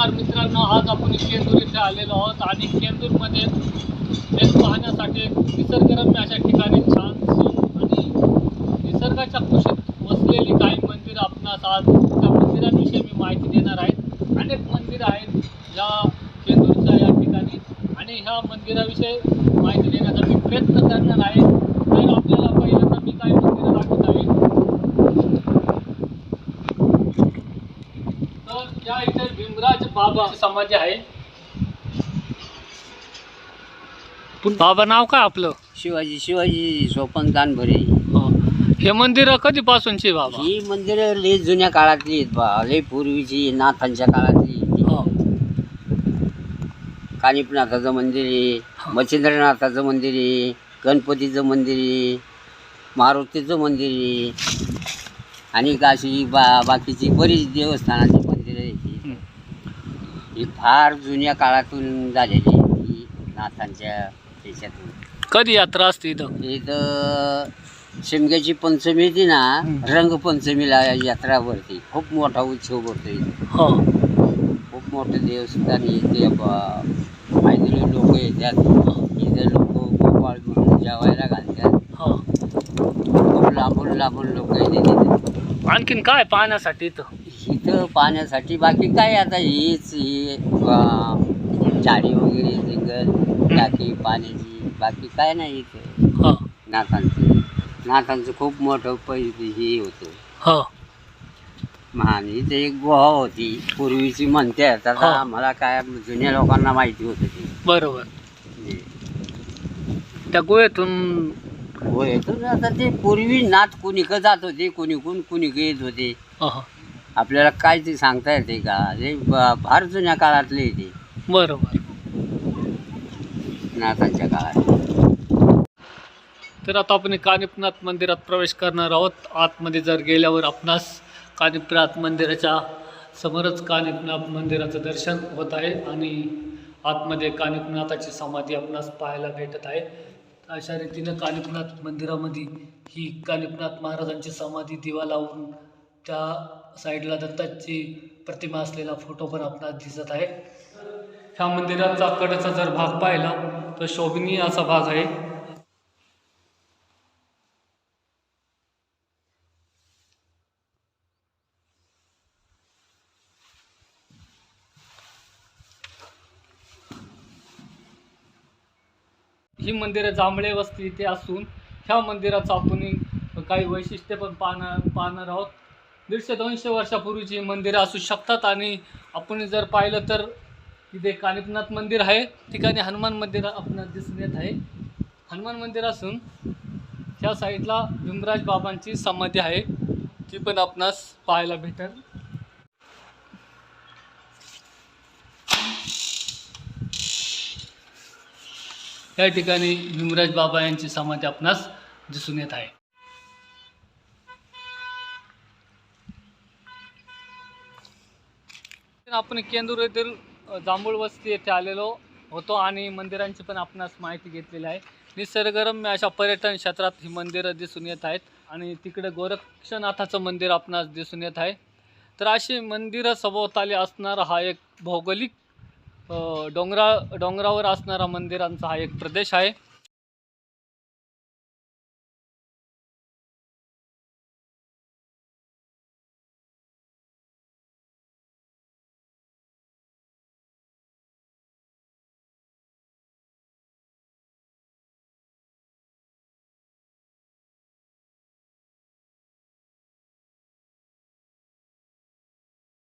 नमस्कार मित्रांनो आज आपण केंदूर इथे आलेलो आहोत आणि केंदूरमध्ये एक पाहण्यासाठी एक निसर्गरम्य अशा ठिकाणी छान आणि निसर्गाच्या कुशीत वसलेली काही मंदिरं आपणास आज त्या मंदिरांविषयी मी माहिती देणार आहे. अनेक मंदिरं आहेत या केंदूरच्या या ठिकाणी आणि ह्या मंदिराविषयी माहिती देण्याचा मी प्रयत्न करणार आहे. तर आपल्याला पहिल्यांदा मी काही मंदिरं दाखवत आहे. तर या इथे समाधी आहे बाबा नाव काय आपलं शिवाजी शिवाजी सोपन दानभरे हो. हे मंदिर कधीपासूनची बाबा ही मंदिरं लय जुन्या काळातली आहेत बा लय पूर्वीची नाथांच्या काळातली हो. कानिपनाथाचं मंदिर आहे मच्छिंद्रनाथाचं मंदिर आहे गणपतीचं मंदिर आहे मारुतीचं मंदिर आहे आणि अशी बा बाकीची बरीच देवस्थानाची ही. हं. ही फार जुन्या काळातून झालेली आहे ही नाथांच्या देशातून. कधी यात्रा असते इथं? इथं शिमग्याची पंचमी येते ना. रंगपंचमीला यात्रा भरते. खूप मोठा उत्सव भरतो इथं. हो. खूप मोठं देवस्थान येते फायदे लोक येतात. इथं लोक गोपाळ म्हणून जेवायला घालतात. हो. खूप लांबून लांबून लोक येते तिथे आणखीन काय पाहण्यासाठी इथं? इथं पाण्यासाठी बाकी काय आता हेच हे झाडी वगैरे जंगल टाकी पाण्याची बाकी काय नाही इथं. हो. नाथांचं नाथांचं खूप मोठं पहिलं हे होतं. हो. महान इथे एक गुहा होती. पूर्वीची म्हणतात आता हा. आम्हाला काय जुन्या लोकांना माहिती होतं ती. बरोबर. त्या गुहेतून हो येतो ना आता ते पूर्वी नाथ कुणीक जात होते कुणीकून कुणीक येत होते. हो, हो. आपल्याला काय ते सांगता येते का? ब- फार जुन्या काळातले ते. बरोबर. नाथांच्या काळात. तर आता आपण कानिपनाथ मंदिरात प्रवेश करणार आहोत. आतमध्ये जर गेल्यावर आपणास कानिपनाथ मंदिराच्या समोरच कानिपनाथ मंदिराचं दर्शन होत आहे आणि आतमध्ये कानिपनाथाची समाधी आपणास पाहायला भेटत आहे. अशा रीतीनं कानिपनाथ मंदिरामध्ये ही कानिपनाथ महाराजांची समाधी दिवा लावून त्या साईडला दत्ताची प्रतिमा असलेला फोटो पण आपणास दिसत आहे. ह्या मंदिराचा कडचा जर भाग पाहिला तर शोभनीय असा भाग आहे. ही मंदिरं जांभळे वस्ती इथे असून ह्या मंदिराचं आपण काही वैशिष्ट्य पण पाहणार पाहणार आहोत. दीडशे दोनशे वर्षापूर्वीची मंदिरं असू शकतात आणि आपण जर पाहिलं तर इथे कानिपनाथ मंदिर आहे. ठिकाणी हनुमान मंदिर आपणास दिसून येत आहे. हनुमान मंदिर असून ह्या साईडला भीमराज बाबांची समाधी आहे. ती पण आपणास पाहायला भेटेल. या ठिकाणी भीमराज बाबा यांची समाधी आपणास दिसून येत आहे. आपण केंदूर येथील जांभूळ वस्ती येथे आलेलो होतो आणि मंदिरांची पण आपणास माहिती घेतलेली आहे. निसर्गरम्य अशा पर्यटन क्षेत्रात ही मंदिरं दिसून येत आहेत आणि तिकडे गोरक्षनाथाचं मंदिर आपणास दिसून येत आहे. तर अशी मंदिरं सभोवताली असणारा हा एक भौगोलिक डोंगरा डोंगरावर असणारा मंदिरांचा हा एक प्रदेश आहे.